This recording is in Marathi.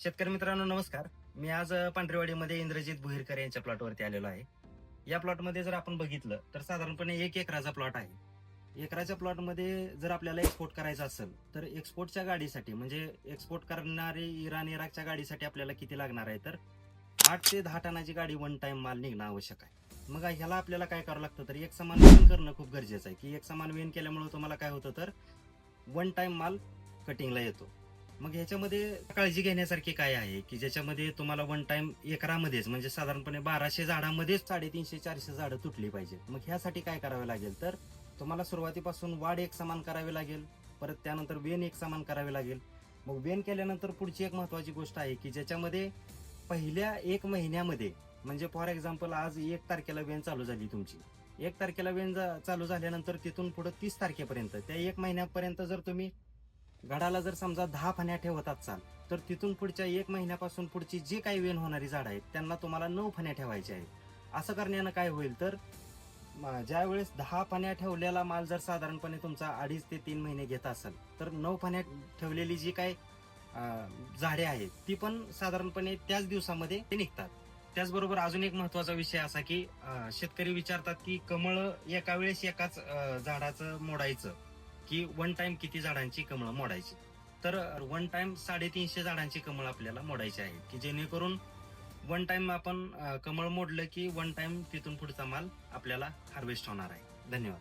शेतकरी मित्रांनो नमस्कार. मी आज पांढरेवाडीमध्ये इंद्रजित भुईरकर यांच्या प्लॉटवरती आलेलो आहे. या प्लॉटमध्ये जर आपण बघितलं तर साधारणपणे एक एकराचा प्लॉट आहे. एकराच्या प्लॉटमध्ये जर आपल्याला एक्सपोर्ट करायचं असेल तर एक्सपोर्टच्या गाडीसाठी म्हणजे एक्सपोर्ट करणारे इराण इराकच्या गाडीसाठी आपल्याला किती लागणार आहे? तर आठ ते दहा टनाची गाडी वन टाइम माल निघणं आवश्यक आहे. मग ह्याला आपल्याला काय करावं लागतं? तर एक समान वेन करणं खूप गरजेचं आहे. की एक समान वेन केल्यामुळे तुम्हाला काय होतं? तर वन टाइम माल कटिंगला येतो. मग ह्याच्यामध्ये काळजी घेण्यासारखी काय आहे? की ज्याच्यामध्ये तुम्हाला वन टाइम एकरामध्येच म्हणजे साधारणपणे बाराशे झाडामध्येच साडेतीनशे चारशे झाडं तुटली पाहिजेत मग ह्यासाठी काय करावे लागेल? तर तुम्हाला सुरुवातीपासून वाढ एक समान करावी लागेल. परत त्यानंतर वेन एक समान करावी लागेल. मग वेन केल्यानंतर पुढची एक महत्वाची गोष्ट आहे की ज्याच्यामध्ये पहिल्या एक महिन्यामध्ये म्हणजे फॉर एक्झाम्पल आज एक तारखेला वेन चालू झाली तुमची. एक तारखेला वेन जा- चालू झाल्यानंतर तिथून पुढे तीस तारखेपर्यंत त्या एक महिन्यापर्यंत जर तुम्ही गडाला जर समजा दहा फण्या ठेवत असाल तर तिथून पुढच्या एक महिन्यापासून पुढची जी काही वेण होणारी झाड आहेत त्यांना तुम्हाला नऊ फण्या ठेवायच्या आहेत. असं करण्यानं काय होईल तर म- ज्या वेळेस दहा फण्या ठेवलेला माल जर साधारणपणे तुमचा अडीच ते तीन महिने घेत असेल तर नऊ फण्या ठेवलेली जी काही झाडे आहेत ती पण साधारणपणे त्याच दिवसामध्ये ते निघतात. त्याचबरोबर अजून एक महत्त्वाचा विषय असा की शेतकरी विचारतात की कमळ एका वेळेस एकाच झाडाचं मोडायचं. की वन टाइम किती झाडांची कमळं मोडायची. तर वन टाइम साडेतीनशे झाडांची कमळ आपल्याला मोडायची आहे. की जेणेकरून वन टाइम आपण कमळ मोडलं की वन टाइम तिथून पुढचा माल आपल्याला हार्वेस्ट होणार आहे. धन्यवाद.